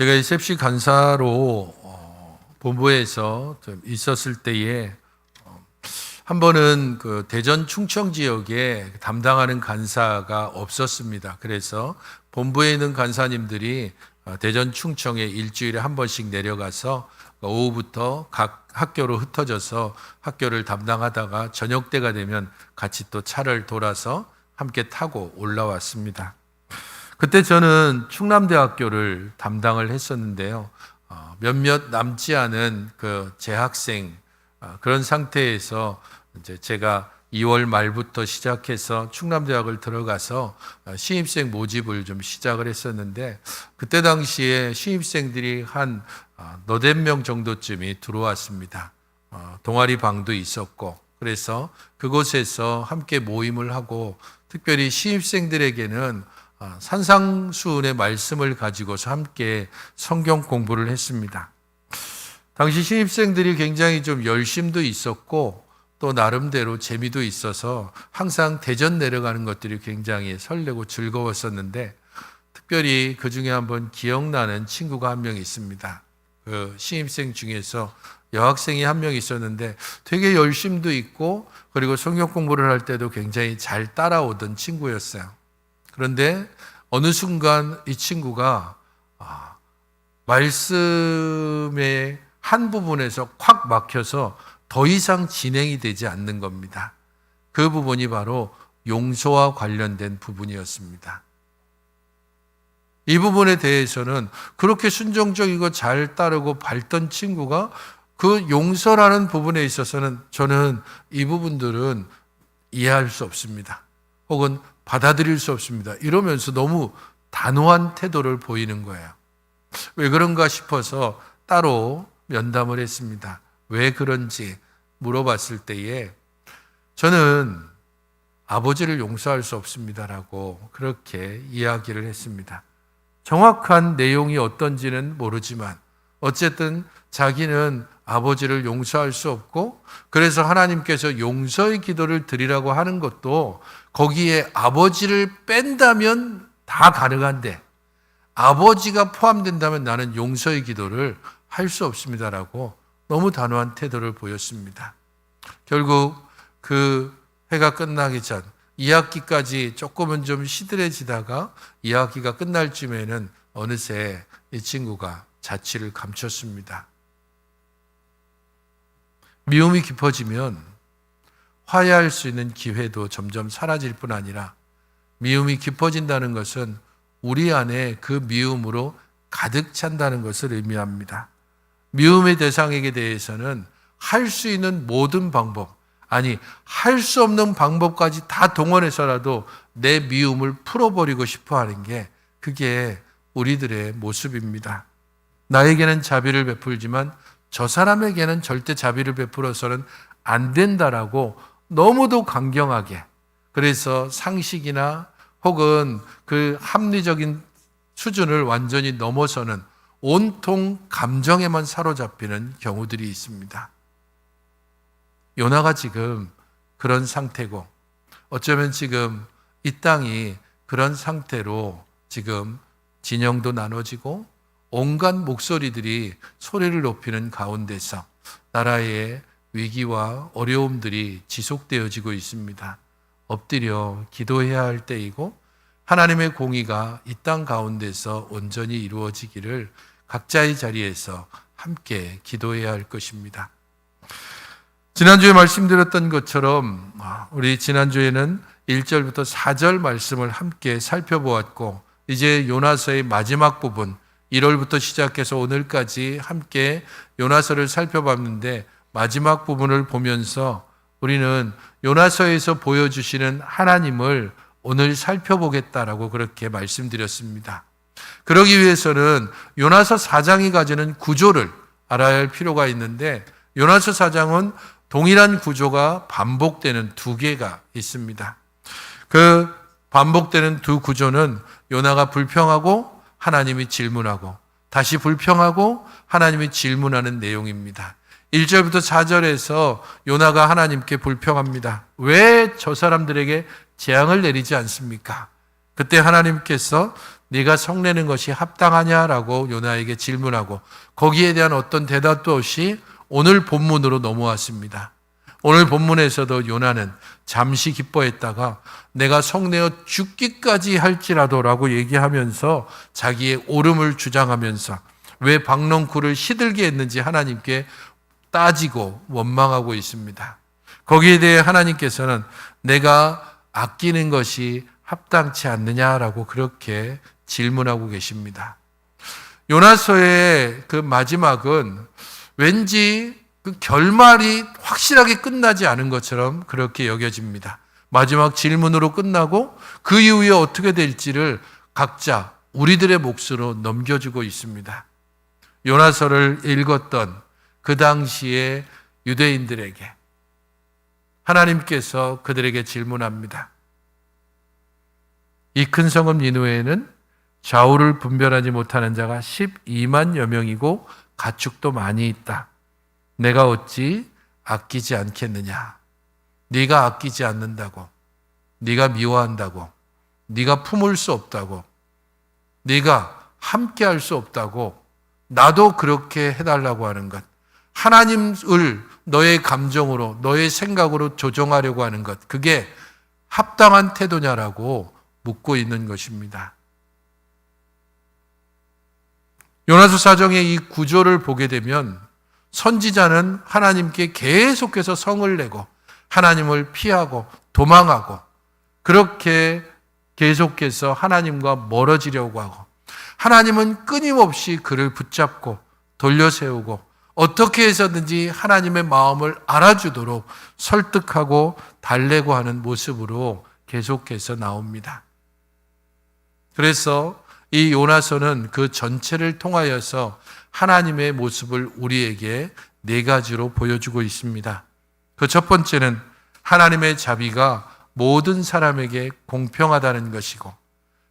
제가 이 셉시 간사로 어, 본부에서 좀 있었을 때에 어, 한 번은 그 대전 충청 지역에 담당하는 간사가 없었습니다. 그래서 본부에 있는 간사님들이 어, 대전 충청에 일주일에 한 번씩 내려가서 오후부터 각 학교로 흩어져서 학교를 담당하다가 저녁 때가 되면 같이 또 차를 돌아서 함께 타고 올라왔습니다. 그때 저는 충남대학교를 담당을 했었는데요. 어, 몇몇 남지 않은 그 재학생 어, 그런 상태에서 이제 제가 2월 말부터 시작해서 충남대학을 들어가서 어, 신입생 모집을 좀 시작을 했었는데 그때 당시에 신입생들이 한 어, 너댓 명 정도쯤이 들어왔습니다. 어, 동아리 방도 있었고 그래서 그곳에서 함께 모임을 하고 특별히 신입생들에게는 아, 산상수훈의 말씀을 가지고서 함께 성경 공부를 했습니다. 당시 신입생들이 굉장히 좀 열심도 있었고 또 나름대로 재미도 있어서 항상 대전 내려가는 것들이 굉장히 설레고 즐거웠었는데 특별히 그 중에 한번 기억나는 친구가 한 명 있습니다. 그 신입생 중에서 여학생이 한 명 있었는데 되게 열심도 있고 그리고 성경 공부를 할 때도 굉장히 잘 따라오던 친구였어요. 그런데 어느 순간 이 친구가 아, 말씀의 한 부분에서 콱 막혀서 더 이상 진행이 되지 않는 겁니다. 그 부분이 바로 용서와 관련된 부분이었습니다. 이 부분에 대해서는 그렇게 순종적이고 잘 따르고 밝던 친구가 그 용서라는 부분에 있어서는 저는 이 부분들은 이해할 수 없습니다. 혹은 받아들일 수 없습니다. 이러면서 너무 단호한 태도를 보이는 거예요. 왜 그런가 싶어서 따로 면담을 했습니다. 왜 그런지 물어봤을 때에 저는 아버지를 용서할 수 없습니다라고 그렇게 이야기를 했습니다. 정확한 내용이 어떤지는 모르지만 어쨌든 자기는 아버지를 용서할 수 없고 그래서 하나님께서 용서의 기도를 드리라고 하는 것도 거기에 아버지를 뺀다면 다 가능한데 아버지가 포함된다면 나는 용서의 기도를 할 수 없습니다라고 너무 단호한 태도를 보였습니다. 결국 그 해가 끝나기 전 2학기까지 조금은 좀 시들해지다가 2학기가 끝날 쯤에는 어느새 이 친구가 자취를 감췄습니다. 미움이 깊어지면 화해할 수 있는 기회도 점점 사라질 뿐 아니라 미움이 깊어진다는 것은 우리 안에 그 미움으로 가득 찬다는 것을 의미합니다. 미움의 대상에게 대해서는 할 수 있는 모든 방법, 아니, 할 수 없는 방법까지 다 동원해서라도 내 미움을 풀어버리고 싶어 하는 게 그게 우리들의 모습입니다. 나에게는 자비를 베풀지만 저 사람에게는 절대 자비를 베풀어서는 안 된다라고 너무도 강경하게 그래서 상식이나 혹은 그 합리적인 수준을 완전히 넘어서는 온통 감정에만 사로잡히는 경우들이 있습니다. 요나가 지금 그런 상태고 어쩌면 지금 이 땅이 그런 상태로 지금 진영도 나눠지고 온갖 목소리들이 소리를 높이는 가운데서 나라의 위기와 어려움들이 지속되어지고 있습니다. 엎드려 기도해야 할 때이고 하나님의 공의가 이 땅 가운데서 온전히 이루어지기를 각자의 자리에서 함께 기도해야 할 것입니다. 지난주에 말씀드렸던 것처럼 아, 우리 지난주에는 1절부터 4절 말씀을 함께 살펴보았고 이제 요나서의 마지막 부분 1월부터 시작해서 오늘까지 함께 요나서를 살펴봤는데 마지막 부분을 보면서 우리는 요나서에서 보여주시는 하나님을 오늘 살펴보겠다라고 그렇게 말씀드렸습니다. 그러기 위해서는 요나서 4장이 가지는 구조를 알아야 할 필요가 있는데 요나서 4장은 동일한 구조가 반복되는 두 개가 있습니다. 그 반복되는 두 구조는 요나가 불평하고 하나님이 질문하고 다시 불평하고 하나님이 질문하는 내용입니다. 1절부터 4절에서 요나가 하나님께 불평합니다. 왜 저 사람들에게 재앙을 내리지 않습니까? 그때 하나님께서 네가 성내는 것이 합당하냐라고 요나에게 질문하고 거기에 대한 어떤 대답도 없이 오늘 본문으로 넘어왔습니다. 오늘 본문에서도 요나는 잠시 기뻐했다가 내가 성내어 죽기까지 할지라도라고 얘기하면서 자기의 옳음을 주장하면서 왜 박넝쿨을 시들게 했는지 하나님께 따지고 원망하고 있습니다. 거기에 대해 하나님께서는 내가 아끼는 것이 합당치 않느냐라고 그렇게 질문하고 계십니다. 요나서의 그 마지막은 왠지 그 결말이 확실하게 끝나지 않은 것처럼 그렇게 여겨집니다. 마지막 질문으로 끝나고 그 이후에 어떻게 될지를 각자 우리들의 몫으로 넘겨주고 있습니다. 요나서를 읽었던 그 당시에 유대인들에게 하나님께서 그들에게 질문합니다. 이 큰 성읍 니누에는 좌우를 분별하지 못하는 자가 12만여 명이고 가축도 많이 있다. 내가 어찌 아끼지 않겠느냐? 네가 아끼지 않는다고, 네가 미워한다고, 네가 품을 수 없다고, 네가 함께 할 수 없다고, 나도 그렇게 해달라고 하는 것. 하나님을 너의 감정으로, 너의 생각으로 조정하려고 하는 것. 그게 합당한 태도냐라고 묻고 있는 것입니다. 요나서 사정의 이 구조를 보게 되면 선지자는 하나님께 계속해서 성을 내고 하나님을 피하고 도망하고 그렇게 계속해서 하나님과 멀어지려고 하고 하나님은 끊임없이 그를 붙잡고 돌려세우고 어떻게 해서든지 하나님의 마음을 알아주도록 설득하고 달래고 하는 모습으로 계속해서 나옵니다. 그래서 이 요나서는 그 전체를 통하여서 하나님의 모습을 우리에게 네 가지로 보여주고 있습니다. 그 첫 번째는 하나님의 자비가 모든 사람에게 공평하다는 것이고,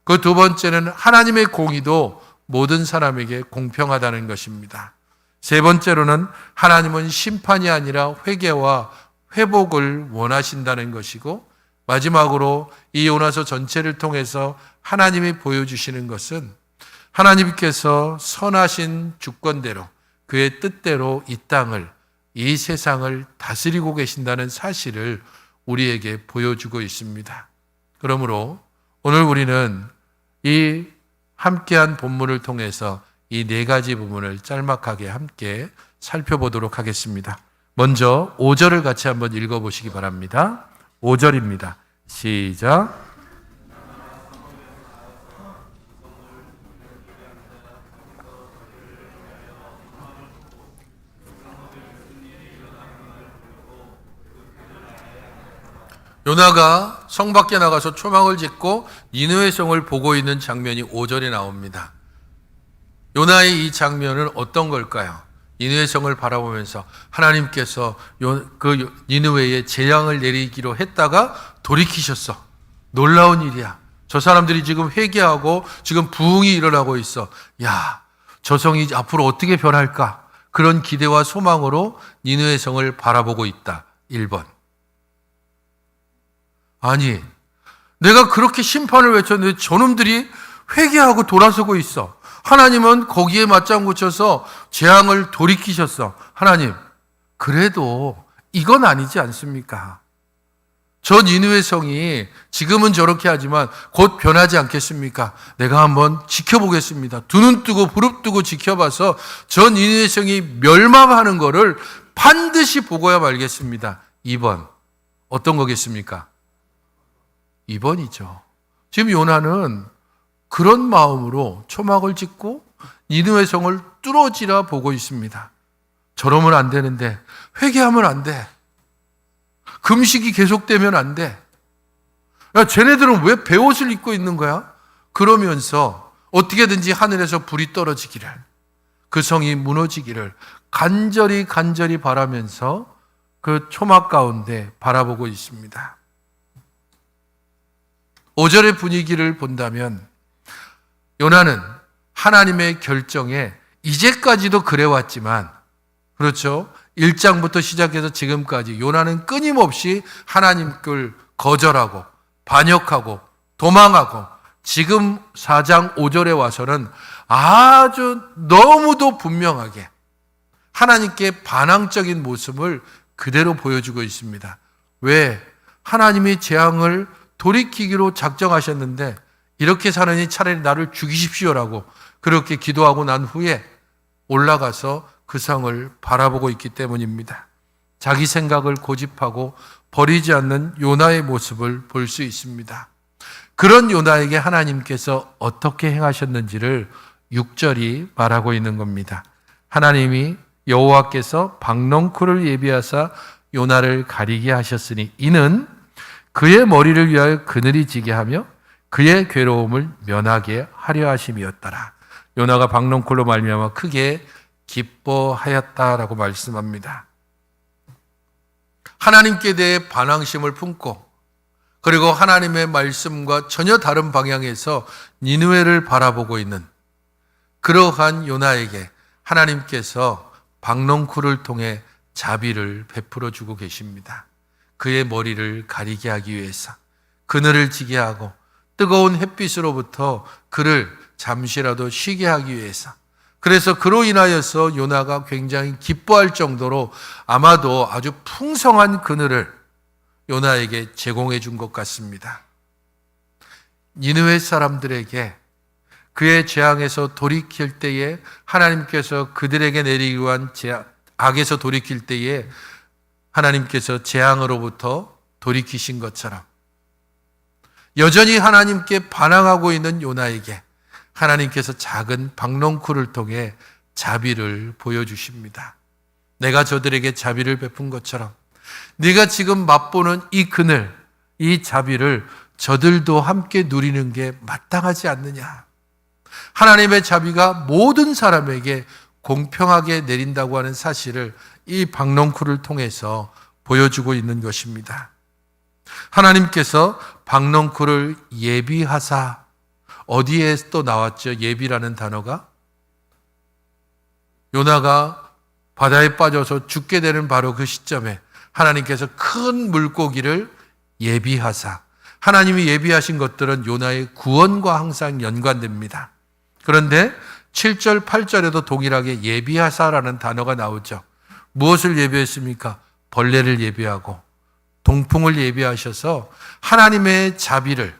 그 두 번째는 하나님의 공의도 모든 사람에게 공평하다는 것입니다. 세 번째로는 하나님은 심판이 아니라 회개와 회복을 원하신다는 것이고, 마지막으로 이 요나서 전체를 통해서 하나님이 보여주시는 것은 하나님께서 선하신 주권대로 그의 뜻대로 이 땅을 이 세상을 다스리고 계신다는 사실을 우리에게 보여주고 있습니다. 그러므로 오늘 우리는 이 함께한 본문을 통해서 이 네 가지 부분을 짤막하게 함께 살펴보도록 하겠습니다. 먼저 5절을 같이 한번 읽어 보시기 바랍니다. 5절입니다. 시작. 요나가 성 밖에 나가서 초막을 짓고 니느웨 성을 보고 있는 장면이 5절에 나옵니다. 요나의 이 장면은 어떤 걸까요? 니느웨 성을 바라보면서 하나님께서 그 니느웨에 재앙을 내리기로 했다가 돌이키셨어. 놀라운 일이야. 저 사람들이 지금 회개하고 지금 부흥이 일어나고 있어. 야, 저 성이 앞으로 어떻게 변할까? 그런 기대와 소망으로 니느웨 성을 바라보고 있다. 1번. 아니, 내가 그렇게 심판을 외쳤는데 저놈들이 회개하고 돌아서고 있어. 하나님은 거기에 맞장 구 쳐서 재앙을 돌이키셨어. 하나님, 그래도 이건 아니지 않습니까? 전 이누의 성이 지금은 저렇게 하지만 곧 변하지 않겠습니까? 내가 한번 지켜보겠습니다. 두 눈 뜨고 부릅 뜨고 지켜봐서 전 이누의 성이 멸망하는 것을 반드시 보고야 말겠습니다. 2번. 어떤 거겠습니까? 2번이죠. 지금 요나는 그런 마음으로 초막을 짓고 니누의 성을 뚫어지라 보고 있습니다. 저러면 안 되는데 회개하면 안 돼. 금식이 계속되면 안 돼. 야, 쟤네들은 왜 배옷을 입고 있는 거야? 그러면서 어떻게든지 하늘에서 불이 떨어지기를 그 성이 무너지기를 간절히 간절히 바라면서 그 초막 가운데 바라보고 있습니다. 5절의 분위기를 본다면 요나는 하나님의 결정에 이제까지도 그래왔지만 그렇죠. 1장부터 시작해서 지금까지 요나는 끊임없이 하나님을 거절하고 반역하고 도망하고 지금 4장 5절에 와서는 아주 너무도 분명하게 하나님께 반항적인 모습을 그대로 보여주고 있습니다. 왜? 하나님이 재앙을 돌이키기로 작정하셨는데 이렇게 사느니 차라리 나를 죽이십시오라고 그렇게 기도하고 난 후에 올라가서 그 성을 바라보고 있기 때문입니다. 자기 생각을 고집하고 버리지 않는 요나의 모습을 볼 수 있습니다. 그런 요나에게 하나님께서 어떻게 행하셨는지를 6절이 말하고 있는 겁니다. 하나님이 여호와께서 박넝쿨을 예비하사 요나를 가리게 하셨으니 이는 그의 머리를 위하여 그늘이 지게 하며 그의 괴로움을 면하게 하려 하심이었더라. 요나가 박넝쿨로 말미암아 크게 기뻐하였다라고 말씀합니다. 하나님께 대해 반항심을 품고 그리고 하나님의 말씀과 전혀 다른 방향에서 니누에를 바라보고 있는 그러한 요나에게 하나님께서 박농쿨을 통해 자비를 베풀어 주고 계십니다. 그의 머리를 가리게 하기 위해서 그늘을 지게 하고 뜨거운 햇빛으로부터 그를 잠시라도 쉬게 하기 위해서 그래서 그로 인하여서 요나가 굉장히 기뻐할 정도로 아마도 아주 풍성한 그늘을 요나에게 제공해 준 것 같습니다. 니느웨 사람들에게 그의 재앙에서 돌이킬 때에 하나님께서 그들에게 내리기 위한 재앙, 악에서 돌이킬 때에 하나님께서 재앙으로부터 돌이키신 것처럼 여전히 하나님께 반항하고 있는 요나에게 하나님께서 작은 박농쿨을 통해 자비를 보여주십니다. 내가 저들에게 자비를 베푼 것처럼 네가 지금 맛보는 이 그늘, 이 자비를 저들도 함께 누리는 게 마땅하지 않느냐. 하나님의 자비가 모든 사람에게 공평하게 내린다고 하는 사실을 이 박농쿨을 통해서 보여주고 있는 것입니다. 하나님께서 박농쿨을 예비하사 어디에 또 나왔죠? 예비라는 단어가 요나가 바다에 빠져서 죽게 되는 바로 그 시점에 하나님께서 큰 물고기를 예비하사 하나님이 예비하신 것들은 요나의 구원과 항상 연관됩니다. 그런데 7절, 8절에도 동일하게 예비하사라는 단어가 나오죠. 무엇을 예비했습니까? 벌레를 예비하고 동풍을 예비하셔서 하나님의 자비를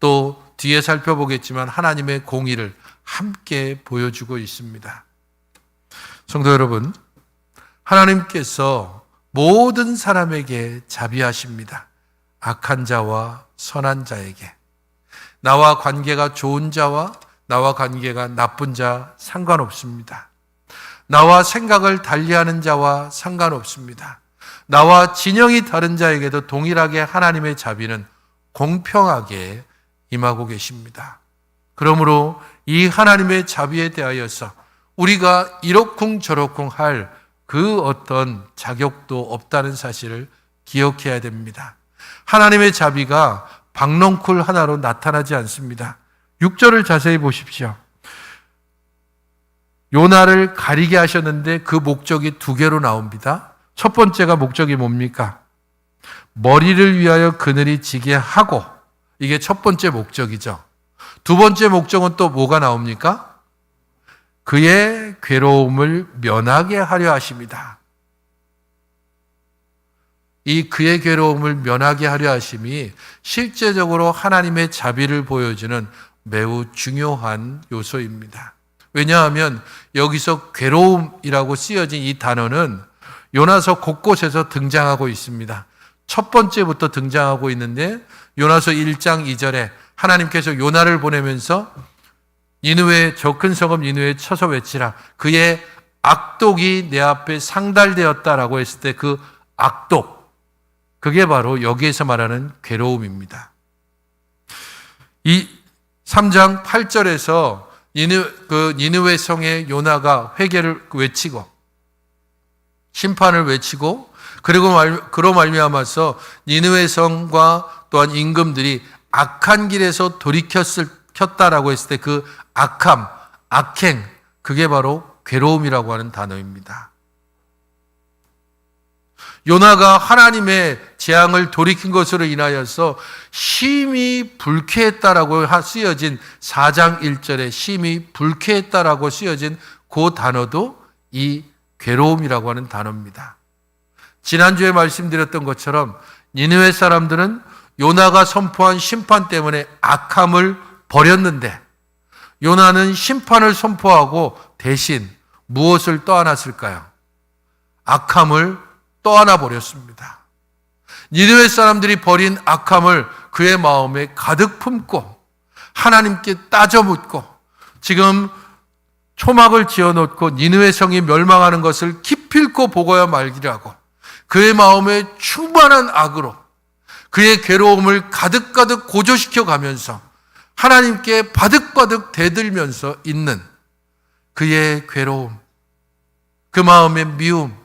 또 뒤에 살펴보겠지만 하나님의 공의를 함께 보여주고 있습니다. 성도 여러분, 하나님께서 모든 사람에게 자비하십니다. 악한 자와 선한 자에게. 나와 관계가 좋은 자와 나와 관계가 나쁜 자 상관없습니다. 나와 생각을 달리하는 자와 상관없습니다. 나와 진영이 다른 자에게도 동일하게 하나님의 자비는 공평하게 임하고 계십니다. 그러므로 이 하나님의 자비에 대하여서 우리가 이러쿵 저러쿵 할 그 어떤 자격도 없다는 사실을 기억해야 됩니다. 하나님의 자비가 박넝쿨 하나로 나타나지 않습니다. 6절을 자세히 보십시오. 요나를 가리게 하셨는데 그 목적이 두 개로 나옵니다. 첫 번째가 목적이 뭡니까? 머리를 위하여 그늘이 지게 하고 이게 첫 번째 목적이죠. 두 번째 목적은 또 뭐가 나옵니까? 그의 괴로움을 면하게 하려 하십니다. 이 그의 괴로움을 면하게 하려 하심이 실제적으로 하나님의 자비를 보여주는 매우 중요한 요소입니다. 왜냐하면 여기서 괴로움이라고 쓰여진 이 단어는 요나서 곳곳에서 등장하고 있습니다. 첫 번째부터 등장하고 있는데 요나서 1장 2절에 하나님께서 요나를 보내면서 니누의 저 큰 성읍 니누에 쳐서 외치라. 그의 악독이 내 앞에 상달되었다라고 했을 때 그 악독 그게 바로 여기에서 말하는 괴로움입니다. 이 3장 8절에서 니누 그 니누의 성의 요나가 회개를 외치고 심판을 외치고 그리고 말, 그로 말미암아서 니느웨 성과 또한 임금들이 악한 길에서 돌이켰을 켰다라고 했을 때 그 악함, 악행 그게 바로 괴로움이라고 하는 단어입니다. 요나가 하나님의 재앙을 돌이킨 것으로 인하여서 심히 불쾌했다라고 하- 쓰여진 4장 1절에 심히 불쾌했다라고 쓰여진 그 단어도 이 괴로움이라고 하는 단어입니다. 지난주에 말씀드렸던 것처럼 니느웨 사람들은 요나가 선포한 심판 때문에 악함을 버렸는데 요나는 심판을 선포하고 대신 무엇을 떠안았을까요? 악함을 떠안아 버렸습니다. 니느웨 사람들이 버린 악함을 그의 마음에 가득 품고 하나님께 따져 묻고 지금 초막을 지어 놓고 니느웨 성이 멸망하는 것을 기필코 보고야 말기라고 그의 마음에 충만한 악으로 그의 괴로움을 가득가득 고조시켜 가면서 하나님께 바득바득 대들면서 있는 그의 괴로움, 그 마음의 미움,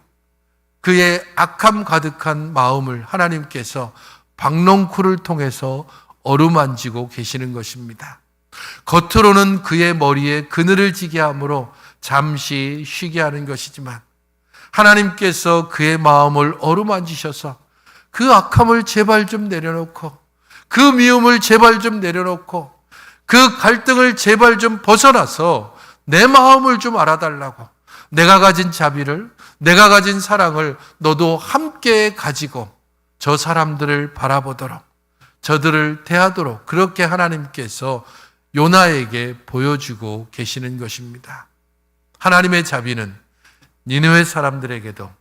그의 악함 가득한 마음을 하나님께서 박농쿨을 통해서 어루만지고 계시는 것입니다. 겉으로는 그의 머리에 그늘을 지게 함으로 잠시 쉬게 하는 것이지만 하나님께서 그의 마음을 어루만지셔서 그 악함을 제발 좀 내려놓고 그 미움을 제발 좀 내려놓고 그 갈등을 제발 좀 벗어나서 내 마음을 좀 알아달라고 내가 가진 자비를 내가 가진 사랑을 너도 함께 가지고 저 사람들을 바라보도록 저들을 대하도록 그렇게 하나님께서 요나에게 보여주고 계시는 것입니다. 하나님의 자비는 니느웨 사람들에게도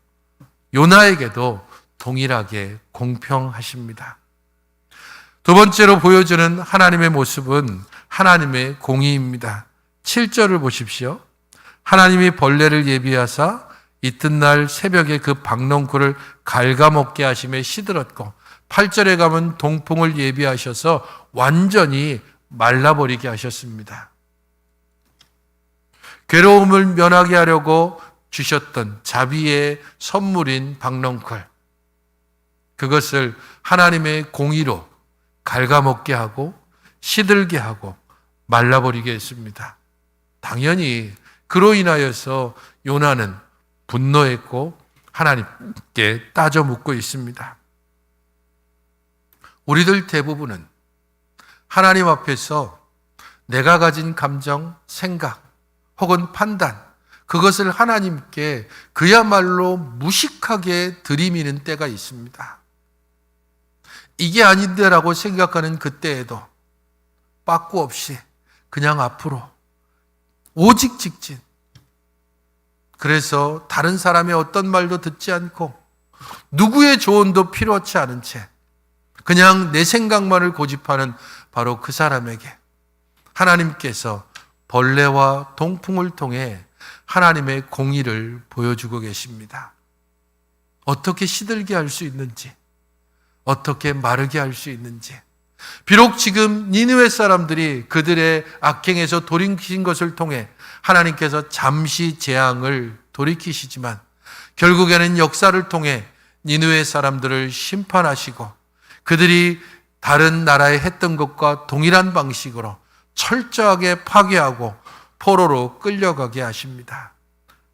요나에게도 동일하게 공평하십니다. 두 번째로 보여주는 하나님의 모습은 하나님의 공의입니다. 7절을 보십시오. 하나님이 벌레를 예비하사 이튿날 새벽에 그 박농쿨을 갉아먹게 하심에 시들었고 8절에 가면 동풍을 예비하셔서 완전히 말라버리게 하셨습니다. 괴로움을 면하게 하려고 주셨던 자비의 선물인 박농쿨. 그것을 하나님의 공의로 갉아먹게 하고 시들게 하고 말라버리게 했습니다. 당연히 그로 인하여서 요나는 분노했고 하나님께 따져 묻고 있습니다. 우리들 대부분은 하나님 앞에서 내가 가진 감정, 생각 혹은 판단 그것을 하나님께 그야말로 무식하게 들이미는 때가 있습니다. 이게 아닌데라고 생각하는 그때에도 빠꾸 없이 그냥 앞으로 오직 직진. 그래서 다른 사람의 어떤 말도 듣지 않고 누구의 조언도 필요치 않은 채 그냥 내 생각만을 고집하는 바로 그 사람에게 하나님께서 벌레와 동풍을 통해 하나님의 공의를 보여주고 계십니다. 어떻게 시들게 할 수 있는지, 어떻게 마르게 할 수 있는지. 비록 지금 니느웨 사람들이 그들의 악행에서 돌이킨 것을 통해 하나님께서 잠시 재앙을 돌이키시지만 결국에는 역사를 통해 니느웨 사람들을 심판하시고 그들이 다른 나라에 했던 것과 동일한 방식으로 철저하게 파괴하고 포로로 끌려가게 하십니다.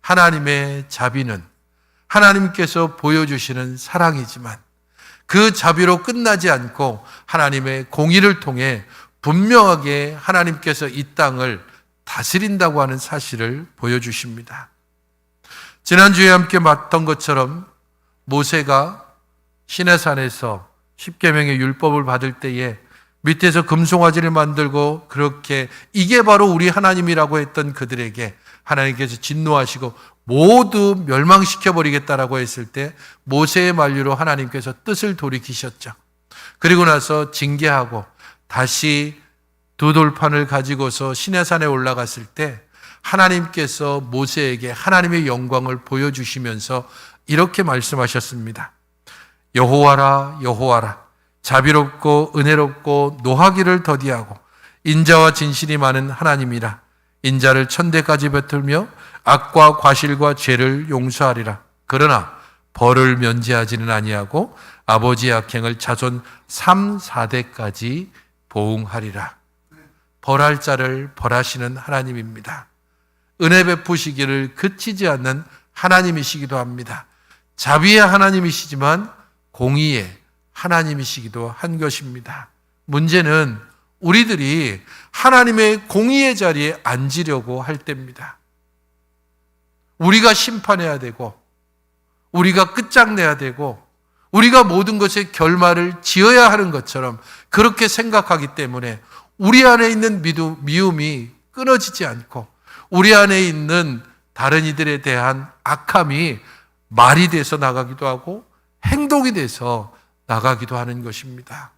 하나님의 자비는 하나님께서 보여주시는 사랑이지만 그 자비로 끝나지 않고 하나님의 공의를 통해 분명하게 하나님께서 이 땅을 다스린다고 하는 사실을 보여주십니다. 지난주에 함께 봤던 것처럼 모세가 시내산에서 십계명의 율법을 받을 때에 밑에서 금송아지를 만들고 그렇게 이게 바로 우리 하나님이라고 했던 그들에게 하나님께서 진노하시고 모두 멸망시켜 버리겠다라고 했을 때 모세의 만류로 하나님께서 뜻을 돌이키셨죠. 그리고 나서 징계하고 다시 두 돌판을 가지고서 시내산에 올라갔을 때 하나님께서 모세에게 하나님의 영광을 보여주시면서 이렇게 말씀하셨습니다. 여호와라 여호와라. 자비롭고 은혜롭고 노하기를 더디하고 인자와 진실이 많은 하나님이라. 인자를 천대까지 뱉으며 악과 과실과 죄를 용서하리라. 그러나 벌을 면제하지는 아니하고 아버지의 악행을 자손 3, 4대까지 보응하리라. 벌할 자를 벌하시는 하나님입니다. 은혜 베푸시기를 그치지 않는 하나님이시기도 합니다. 자비의 하나님이시지만 공의의 하나님이시기도 한 것입니다. 문제는 우리들이 하나님의 공의의 자리에 앉으려고 할 때입니다. 우리가 심판해야 되고, 우리가 끝장내야 되고, 우리가 모든 것의 결말을 지어야 하는 것처럼 그렇게 생각하기 때문에 우리 안에 있는 미움이 끊어지지 않고 우리 안에 있는 다른 이들에 대한 악함이 말이 돼서 나가기도 하고 행동이 돼서 나가기도 하는 것입니다.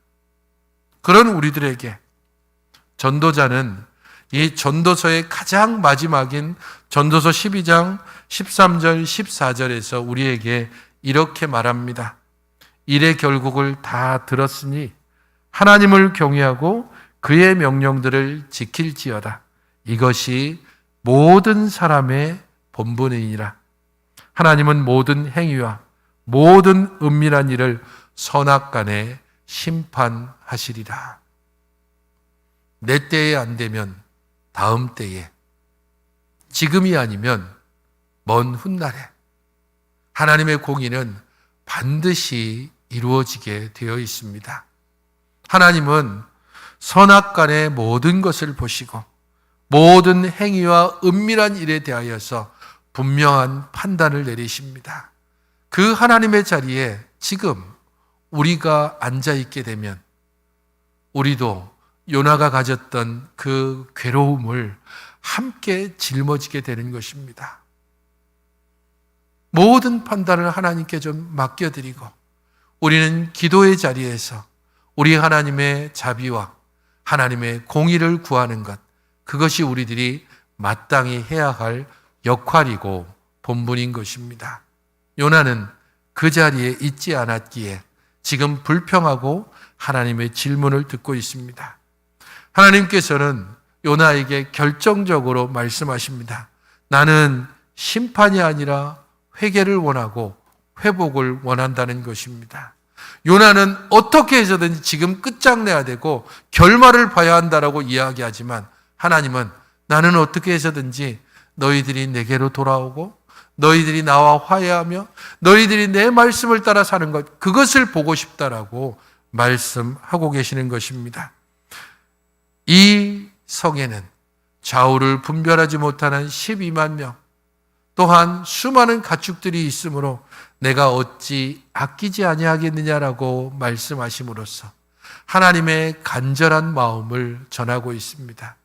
그런 우리들에게 전도자는 이 전도서의 가장 마지막인 전도서 12장 13절 14절에서 우리에게 이렇게 말합니다. 일의 결국을 다 들었으니 하나님을 경외하고 그의 명령들을 지킬지어다. 이것이 모든 사람의 본분이니라. 하나님은 모든 행위와 모든 은밀한 일을 선악 간에 심판하시리라. 내 때에 안 되면 다음 때에, 지금이 아니면 먼 훗날에 하나님의 공의는 반드시 이루어지게 되어 있습니다. 하나님은 선악 간의 모든 것을 보시고 모든 행위와 은밀한 일에 대하여서 분명한 판단을 내리십니다. 그 하나님의 자리에 지금 우리가 앉아 있게 되면 우리도 요나가 가졌던 그 괴로움을 함께 짊어지게 되는 것입니다. 모든 판단을 하나님께 좀 맡겨드리고 우리는 기도의 자리에서 우리 하나님의 자비와 하나님의 공의를 구하는 것, 그것이 우리들이 마땅히 해야 할 역할이고 본분인 것입니다. 요나는 그 자리에 있지 않았기에 지금 불평하고 하나님의 질문을 듣고 있습니다. 하나님께서는 요나에게 결정적으로 말씀하십니다. 나는 심판이 아니라 회개를 원하고 회복을 원한다는 것입니다. 요나는 어떻게 해서든지 지금 끝장내야 되고 결말을 봐야 한다라고 이야기하지만 하나님은 나는 어떻게 해서든지 너희들이 내게로 돌아오고 너희들이 나와 화해하며 너희들이 내 말씀을 따라 사는 것 그것을 보고 싶다라고 말씀하고 계시는 것입니다. 이 성에는 좌우를 분별하지 못하는 12만 명 또한 수많은 가축들이 있으므로 내가 어찌 아끼지 아니하겠느냐라고 말씀하심으로써 하나님의 간절한 마음을 전하고 있습니다.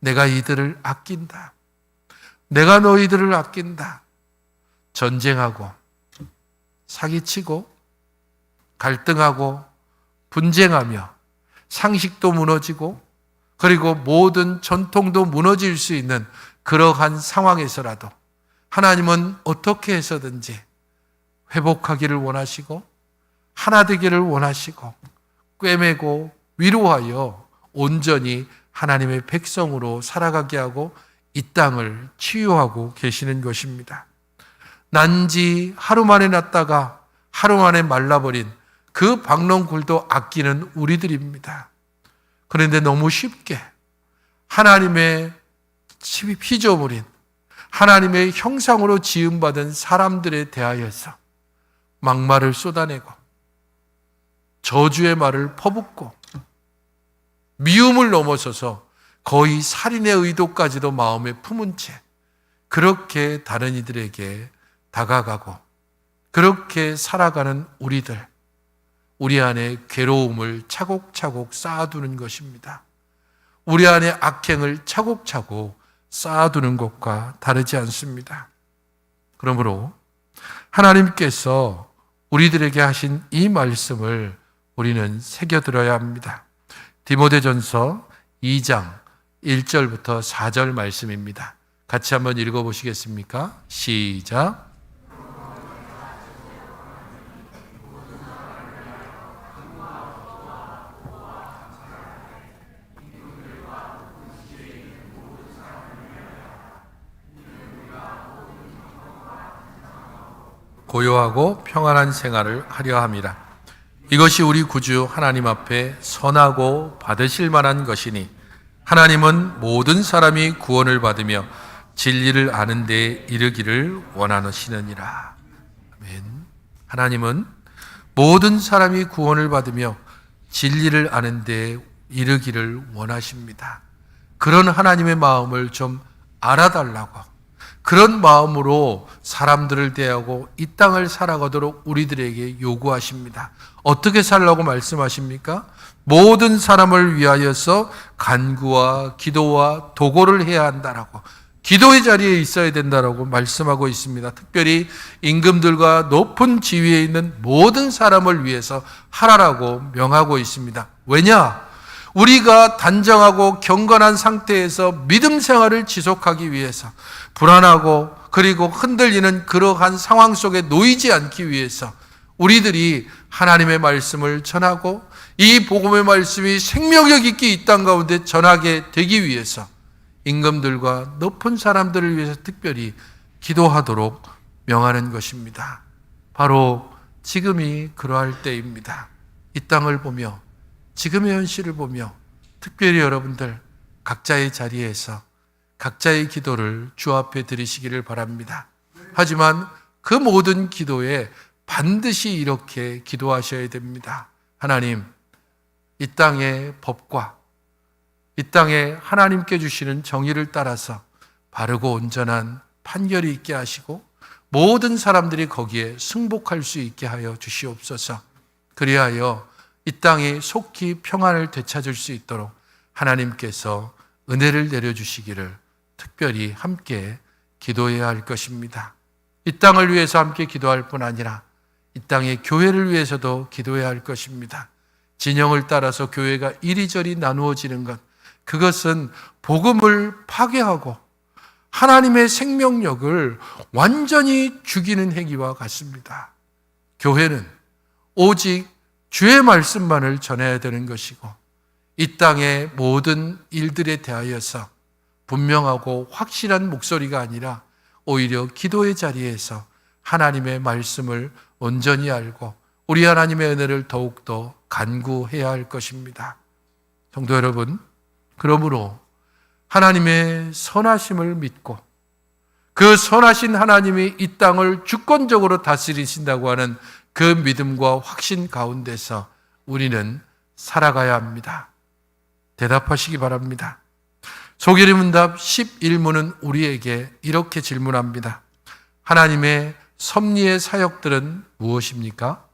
내가 이들을 아낀다. 내가 너희들을 아낀다. 전쟁하고 사기치고 갈등하고 분쟁하며 상식도 무너지고 그리고 모든 전통도 무너질 수 있는 그러한 상황에서라도 하나님은 어떻게 해서든지 회복하기를 원하시고 하나 되기를 원하시고 꿰매고 위로하여 온전히 하나님의 백성으로 살아가게 하고 이 땅을 치유하고 계시는 것입니다. 난지 하루 만에 났다가 하루 만에 말라버린 그 박농굴도 아끼는 우리들입니다. 그런데 너무 쉽게 하나님의 피조물인 하나님의 형상으로 지음받은 사람들에 대하여서 막말을 쏟아내고 저주의 말을 퍼붓고 미움을 넘어서서 거의 살인의 의도까지도 마음에 품은 채 그렇게 다른 이들에게 다가가고 그렇게 살아가는 우리들, 우리 안에 괴로움을 차곡차곡 쌓아두는 것입니다. 우리 안에 악행을 차곡차곡 쌓아두는 것과 다르지 않습니다. 그러므로 하나님께서 우리들에게 하신 이 말씀을 우리는 새겨들어야 합니다. 디모데전서 2장 1절부터 4절 말씀입니다. 같이 한번 읽어보시겠습니까? 시작. 고요하고 평안한 생활을 하려 함이라. 이것이 우리 구주 하나님 앞에 선하고 받으실 만한 것이니 하나님은 모든 사람이 구원을 받으며 진리를 아는 데 이르기를 원하시느니라. 아멘. 하나님은 모든 사람이 구원을 받으며 진리를 아는 데 이르기를 원하십니다. 그런 하나님의 마음을 좀 알아달라고 그런 마음으로 사람들을 대하고 이 땅을 살아가도록 우리들에게 요구하십니다. 어떻게 살라고 말씀하십니까? 모든 사람을 위하여서 간구와 기도와 도고를 해야 한다라고 기도의 자리에 있어야 된다라고 말씀하고 있습니다. 특별히 임금들과 높은 지위에 있는 모든 사람을 위해서 하라라고 명하고 있습니다. 왜냐? 우리가 단정하고 경건한 상태에서 믿음 생활을 지속하기 위해서 불안하고 그리고 흔들리는 그러한 상황 속에 놓이지 않기 위해서 우리들이 하나님의 말씀을 전하고 이 복음의 말씀이 생명력 있게 이 땅 가운데 전하게 되기 위해서 임금들과 높은 사람들을 위해서 특별히 기도하도록 명하는 것입니다. 바로 지금이 그러할 때입니다. 이 땅을 보며 지금의 현실을 보며 특별히 여러분들 각자의 자리에서 각자의 기도를 주 앞에 드리시기를 바랍니다. 하지만 그 모든 기도에 반드시 이렇게 기도하셔야 됩니다. 하나님, 이 땅의 법과 이 땅에 하나님께 주시는 정의를 따라서 바르고 온전한 판결이 있게 하시고 모든 사람들이 거기에 승복할 수 있게 하여 주시옵소서. 그리하여 이 땅이 속히 평안을 되찾을 수 있도록 하나님께서 은혜를 내려주시기를 특별히 함께 기도해야 할 것입니다. 이 땅을 위해서 함께 기도할 뿐 아니라 이 땅의 교회를 위해서도 기도해야 할 것입니다. 진영을 따라서 교회가 이리저리 나누어지는 것, 그것은 복음을 파괴하고 하나님의 생명력을 완전히 죽이는 행위와 같습니다. 교회는 오직 주의 말씀만을 전해야 되는 것이고 이 땅의 모든 일들에 대하여서 분명하고 확실한 목소리가 아니라 오히려 기도의 자리에서 하나님의 말씀을 온전히 알고 우리 하나님의 은혜를 더욱더 간구해야 할 것입니다. 성도 여러분, 그러므로 하나님의 선하심을 믿고 그 선하신 하나님이 이 땅을 주권적으로 다스리신다고 하는 그 믿음과 확신 가운데서 우리는 살아가야 합니다. 대답하시기 바랍니다. 소개리 문답 11문은 우리에게 이렇게 질문합니다. 하나님의 섭리의 사역들은 무엇입니까?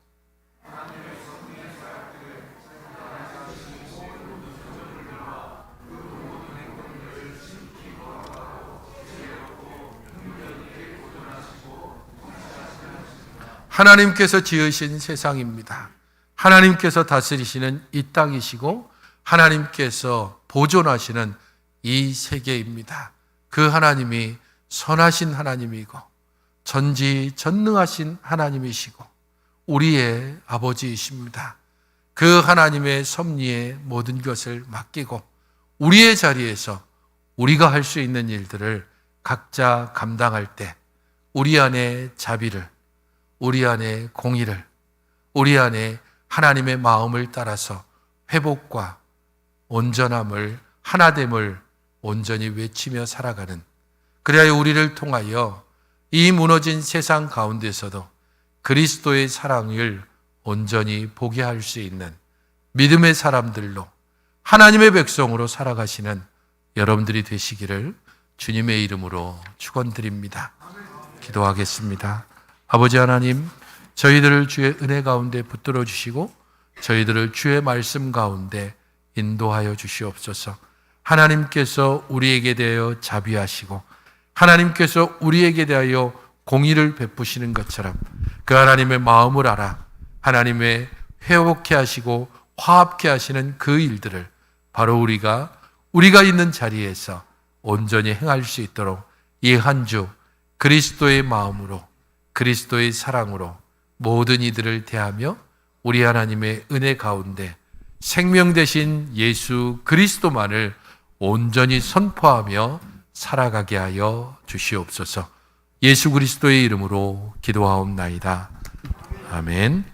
하나님께서 지으신 세상입니다. 하나님께서 다스리시는 이 땅이시고 하나님께서 보존하시는 이 세계입니다. 그 하나님이 선하신 하나님이고 전지 전능하신 하나님이시고 우리의 아버지이십니다. 그 하나님의 섭리에 모든 것을 맡기고 우리의 자리에서 우리가 할 수 있는 일들을 각자 감당할 때 우리 안에 자비를 우리 안에 공의를 우리 안에 하나님의 마음을 따라서 회복과 온전함을 하나됨을 온전히 외치며 살아가는 그래야 우리를 통하여 이 무너진 세상 가운데서도 그리스도의 사랑을 온전히 보게 할 수 있는 믿음의 사람들로 하나님의 백성으로 살아가시는 여러분들이 되시기를 주님의 이름으로 축원드립니다. 기도하겠습니다. 아버지 하나님, 저희들을 주의 은혜 가운데 붙들어 주시고 저희들을 주의 말씀 가운데 인도하여 주시옵소서. 하나님께서 우리에게 대하여 자비하시고 하나님께서 우리에게 대하여 공의를 베푸시는 것처럼 그 하나님의 마음을 알아 하나님의 회복케 하시고 화합케 하시는 그 일들을 바로 우리가 우리가 있는 자리에서 온전히 행할 수 있도록 이 한 주 그리스도의 마음으로 그리스도의 사랑으로 모든 이들을 대하며 우리 하나님의 은혜 가운데 생명 되신 예수 그리스도만을 온전히 선포하며 살아가게 하여 주시옵소서. 예수 그리스도의 이름으로 기도하옵나이다. 아멘.